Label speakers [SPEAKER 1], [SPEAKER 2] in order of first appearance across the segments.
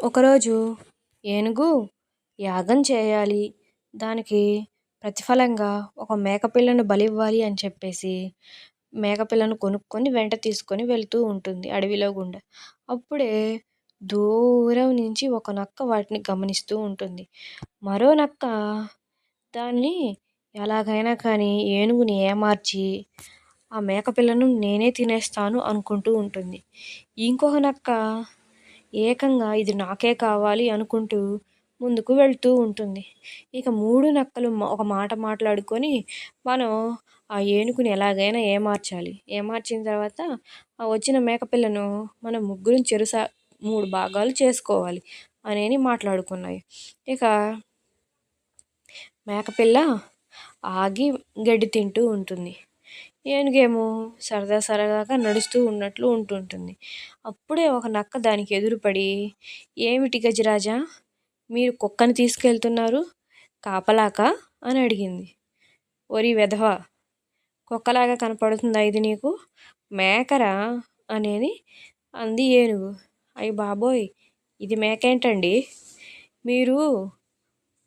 [SPEAKER 1] ఒకరోజు ఏనుగు యాగం చేయాలి. దానికి ప్రతిఫలంగా ఒక మేకపిల్లను బలి ఇవ్వాలి అని చెప్పేసి మేకపిల్లను కొనుక్కొని వెంట తీసుకొని వెళ్తూ ఉంటుంది అడవిలో గుండా. అప్పుడే దూరం నుంచి ఒక నక్క వాటిని గమనిస్తూ ఉంటుంది. మరో నక్క దాన్ని ఎలాగైనా కానీ ఏనుగుని ఏమార్చి ఆ మేకపిల్లను నేనే తినేస్తాను అనుకుంటూ ఉంటుంది. ఇంకొక నక్క ఏకంగా ఇది నాకే కావాలి అనుకుంటూ ముందుకు వెళ్తూ ఉంటుంది. ఇక మూడు నక్కలు ఒక మాట మాట్లాడుకొని మనం ఆ ఏనుగుని ఎలాగైనా ఏమార్చాలి. ఏమార్చిన తర్వాత ఆ వచ్చిన మేకపిల్లను మనం ముగ్గురం చెరుసా మూడు భాగాలు చేసుకోవాలి అనేని మాట్లాడుకున్నాయి. ఇక మేకపిల్ల ఆగి గడ్డి తింటూ ఉంటుంది. ఏనుగేమో సరదా సరదాగా నడుస్తూ ఉన్నట్లు ఉంటుంటుంది. అప్పుడే ఒక నక్క దానికి ఎదురుపడి ఏమిటి గజరాజా మీరు కుక్కని తీసుకెళ్తున్నారు? కాపలాక? అని అడిగింది. ఒరి వెధవ కుక్కలాగా కనపడుతుందా ఇది నీకు? మేకరా? అనేది అంది ఏనుగు. అయ్యి బాబోయ్ ఇది మేక ఏంటండి మీరు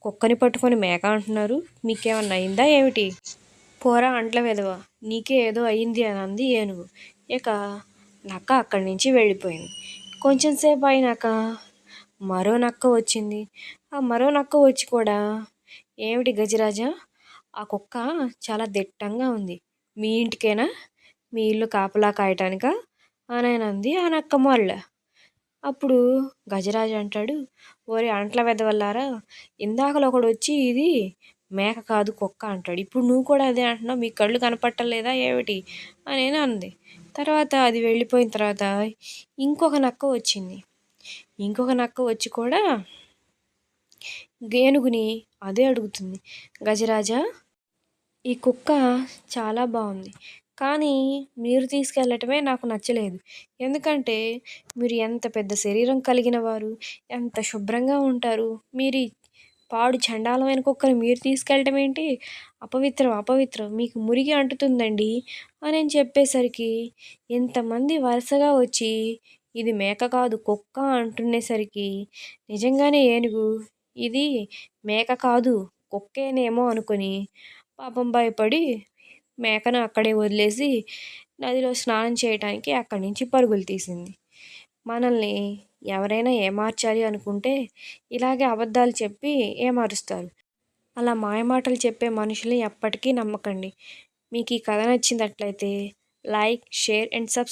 [SPEAKER 1] కుక్కని పట్టుకొని మేక అంటున్నారు? మీకేమన్నా అయిందా ఏమిటి? పోరా అంట్ల వెధవ నీకే ఏదో అయింది అని అంది ఏనుగు. ఇక నక్క అక్కడి నుంచి వెళ్ళిపోయింది. కొంచెం సేపు అయినాక మరో నక్క వచ్చింది. ఆ మరో నక్క వచ్చి కూడా ఏమిటి గజరాజా ఆ కుక్క చాలా దిట్టంగా ఉంది. మీ ఇంటికేనా? మీ ఇల్లు కాపలా కాయటానికా? అని అంది ఆ నక్క మళ్ళ. అప్పుడు గజరాజు అంటాడు ఓరి అంట్ల వెదవల్లారా ఇందాకలో ఒకడు వచ్చి ఇది మేక కాదు కుక్క అంటాడు. ఇప్పుడు నువ్వు కూడా అదే అంటున్నావు మీ కళ్ళు కనపట్టలేదా ఏమిటి? అని అంది. తర్వాత అది వెళ్ళిపోయిన తర్వాత ఇంకొక నక్క వచ్చింది. ఇంకొక నక్క వచ్చి కూడా ఏనుగుని అదే అడుగుతుంది. గజరాజా ఈ కుక్క చాలా బాగుంది కానీ మీరు తీసుకెళ్ళటమే నాకు నచ్చలేదు. ఎందుకంటే మీరు ఎంత పెద్ద శరీరం కలిగిన వారు ఎంత శుభ్రంగా ఉంటారు మీరు పాడు చండాలమైన కుక్కని మీరు తీసుకెళ్ళటం ఏంటి? అపవిత్రం అపవిత్రం. మీకు మురిగి అంటుతుందండి అని చెప్పేసరికి ఇంతమంది వరుసగా వచ్చి ఇది మేక కాదు కుక్క అంటునేసరికి నిజంగానే ఏనుగు ఇది మేక కాదు కుక్కేనేమో అనుకుని పాపం భయపడి మేకను అక్కడే వదిలేసి నదిలో స్నానం చేయటానికి అక్కడి నుంచి పరుగులు తీసింది. మనల్ని ఎవరైనా ఏమార్చాలి అనుకుంటే ఇలాగే అబద్ధాలు చెప్పి ఏమారుస్తారు. అలా మాయమాటలు చెప్పే మనుషుల్ని ఎప్పటికీ నమ్మకండి. మీకు ఈ కథ నచ్చినట్లయితే లైక్ షేర్ అండ్ సబ్స్క్రైబ్